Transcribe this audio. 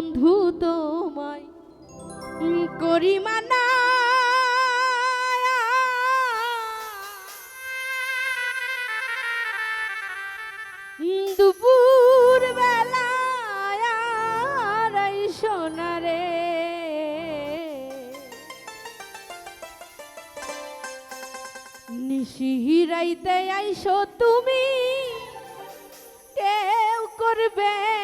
বন্ধু তোমায়। করি মানা। দুপুর বেলা সোনারে নিশি হিরাইতে আইসো তুমি। কেউ করবে